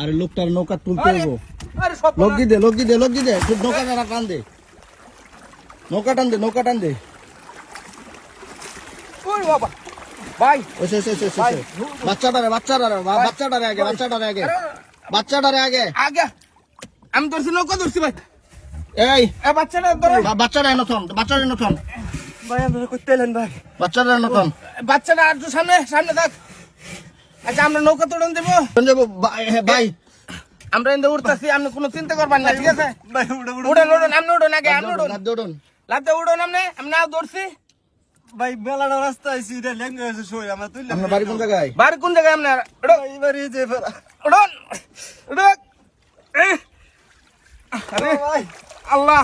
আর লোকটার নৌকা তুলতে হইব। লগি দে লগি দে লগি দে নৌকাটা টান দে। নৌকা টান দে নৌকা টান দে। ভাই। বাচ্চাটারে বাচ্চাটারে বাচ্চাটারে আগে বাচ্চাটারে আগে। বাচ্চাটারে আগে। আগে। আমি ধরছি নৌকা ধরছি ভাই। এই। এ বাচ্চাটা বাচ্চাটা নথন বাচ্চাটা নথন ভাই আমরা করতে এলেন ভাই। বাচ্চাটা নথন বাচ্চাটা আর সামনে সামনে থাক। আচ্ছা আমরা নৌকা তোড়ন দেবো? যাব ভাই আমরা এনে উঠতেছি আপনি কোনো চিন্তা করবেন না ঠিক আছে? ভাই উড়ে উড়ে উড়েন উড়েন আপনি উড়েন আগে আপনি উড়ুন। উড়ুন আপনি আমি না ধরছি ভাই বেলাটা রাস্তা আইছি এটা ল্যাঙ্গুয়ে সই আমরা তুই আপনার বাড়ি কোন জায়গায়? বাড়ি কোন জায়গায় আপনার উড়ুন এবার যে ফেরা উড়ুন উড়ুন। আরে ভাই আল্লাহ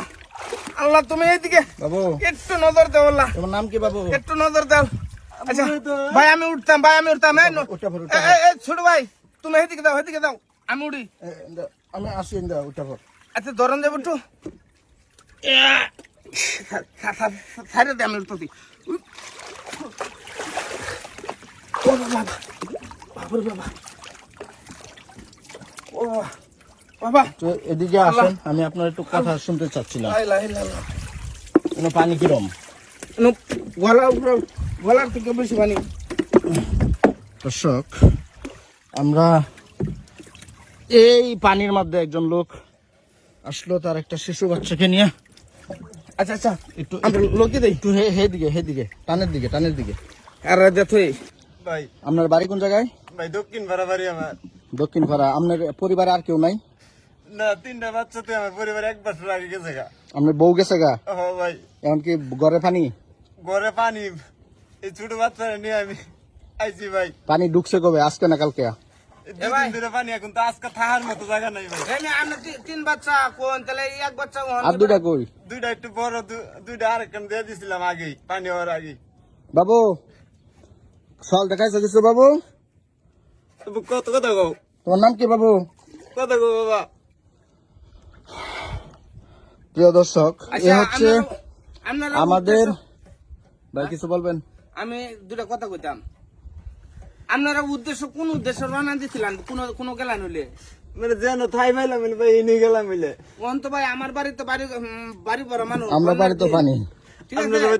আল্লাহ তুমি এইদিকে বাবু। একটু নজর দাও আল্লাহ। তোমার নাম কি বাবু? একটু নজর দাও। আচ্ছা ভাই আমি উঠতাম ভাই আমি উঠতাম। ছোট ভাই তুমি এদিকে দাও এদিকে দাও। আমি উঠি আমি আসি উঠা পর। আচ্ছা ধরেন দেব একটু ছাড়ে দে আমি উঠতেছি। ও বাবা বাবা ও এদিকে আসেন আমি আপনার একটু কথা শুনতে চাচ্ছিলাম। পানি কিরম? গলা উপরে গলার থেকে বেশি পানি দর্শক আমরা এই পানির মধ্যে একজন লোক আসলো তার একটা শিশু বাচ্চাকে নিয়ে। আচ্ছা আচ্ছা একটু লোকে দেই। একটু হে হে দিকে হে দিকে টানের দিকে টানের দিকে। আর দেখই ভাই আপনার বাড়ি কোন জায়গায়? ভাই দক্ষিণ বাড়াবাড়ি আমার। দক্ষিণ পাড়া। আপনার পরিবারে আর কেউ নাই? না তিনটা বাচ্চা তো আমার পরিবার এক বছর আগে গেছে গা। আপনার বউ গেছে গা? ও ভাই। এমনকি ঘরে পানি? ঘরে পানি এই ছোট বাচ্চারা নিয়ে আমি আইছি ভাই। পানি ঢুকছে কবে? আজকে না কালকে? পানি এখন তো আজকে থাকার মতো জায়গা নাই ভাই। তিন বাচ্চা কোন? তাহলে এক বাচ্চা কোন? আর দুটা কই? দুইটা একটু বড় দুইটা আরেকখান দিয়ে দিছিলাম আগেই পানি হওয়ার আগেই। বাবু সল দেখাইছো কিছু বাবু? তবু কত কথা কও তোমার নাম কি বাবু? কত কও বাবা? প্রিয় দর্শক এ আচ্ছা হচ্ছে আমাদের ভাই কিছু বলবেন? আমি দুটা কথা কইতাম। আপনারা উদ্দেশ্য কোন উদ্দেশ্য রানা দিছিলেন? কোন কোন গেলান হইলে? মানে যেন থাই পাইলাম মিলে ভাই গেলাম মিলে কোন তো ভাই আমার বাড়ি তো বাড়ি বাড়ি বড় মানুষ। আমরা বাড়ি তো পানি।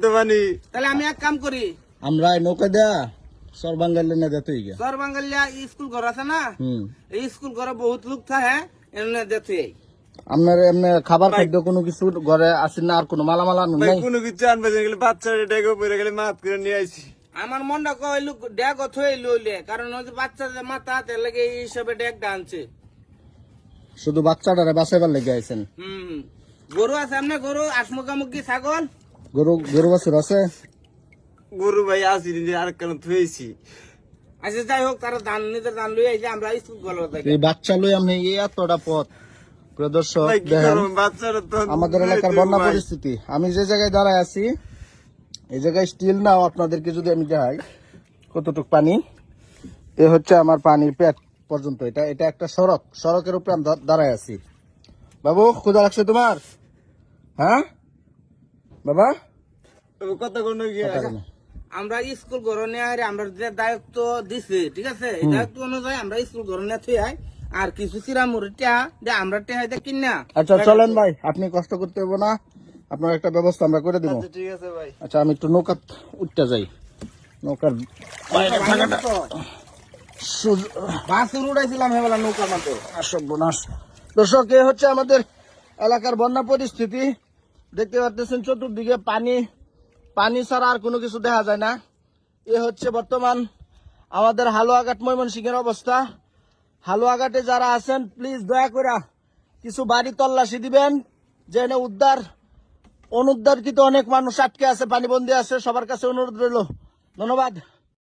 তো পানি। তাহলে আমি এক কাম করি। আমরা নৌকা দেয়া না গিয়া স্কুল ঘর আছে না? এই স্কুল ঘরে বহুত লোক থাকে এমনি আপনার এমনি খাবার খাদ্য কোনো কিছু ঘরে আসেন না আর কোনো মালামাল আনুন ভাই নাই। কোনো কিছু আনবে না গেলে বাচ্চারা ডেকে পড়ে গেলে মাফ করে নিয়ে আইছি। আমার মনটা কইলু ড্যাগ থই লইলে কারণ ওই যে বাচ্চা যে মাথা তার লাগে এই হিসাবে ড্যাগ ডানছে শুধু বাচ্চাটারে বাঁচাইবার লেগে আইছেন। হুম গরু আছে আপনি গরু? আসমুখামুখি ছাগল? গরু গরু বাছুর আছে? গরু ভাই আসি আর কেন থুয়েছি। আচ্ছা যাই হোক তারা ধান নিতে ধান লই আইছে আমরা স্কুল গেল এই বাচ্চা লই আমি এই এতটা পথ। আমাদের এলাকার বন্যা পরিস্থিতি। আমি যে জায়গায় দাঁড়ায় আছি এই জায়গায় স্টিল নাও আপনাদেরকে যদি আমি দেখাই কতটুক পানি এ হচ্ছে আমার পানির পেট পর্যন্ত। এটা এটা একটা সড়ক সড়কের উপরে আমি দাঁড়ায় আছি। বাবু ক্ষুদা লাগছে তোমার? হ্যাঁ? বাবা? কত কোন গিয়ে আমরা স্কুল ঘর আমরা যে দায়িত্ব দিছে ঠিক আছে? এই দায়িত্ব অনুযায়ী আমরা স্কুল ঘর নিয়ে থুই আই আর কিছু যে আমরা টেহাইতে কিনা। আচ্ছা চলেন ভাই আপনি কষ্ট করতে হবে না। আপনার একটা ব্যবস্থা আমরা করে দেবো। আচ্ছা, ঠিক আছে ভাই। আচ্ছা আমি একটু নৌকা উঠতে যাই। নৌকার বাসুর উড়াইছিলাম হেবেলা নৌকার মতো সর্বনাশ দর্শক এ হচ্ছে আমাদের এলাকার বন্যা পরিস্থিতি। দেখতে পাচ্ছেন চতুর্দিকে পানি। পানি ছাড়া আর কোনো কিছু দেখা যায় না। এ হচ্ছে বর্তমান আমাদের হালুয়াঘাট ময়মনসিংহের অবস্থা। হালুয়াঘাটে যারা আছেন প্লিজ দয়া করে কিছু বাড়ি তল্লাশি দিবেন। যেন উদ্ধার, অনুদ্ধারকৃত অনেক মানুষ আটকে আছে, পানিবন্দী আছে, সবার কাছে অনুরোধ রইল। ধন্যবাদ।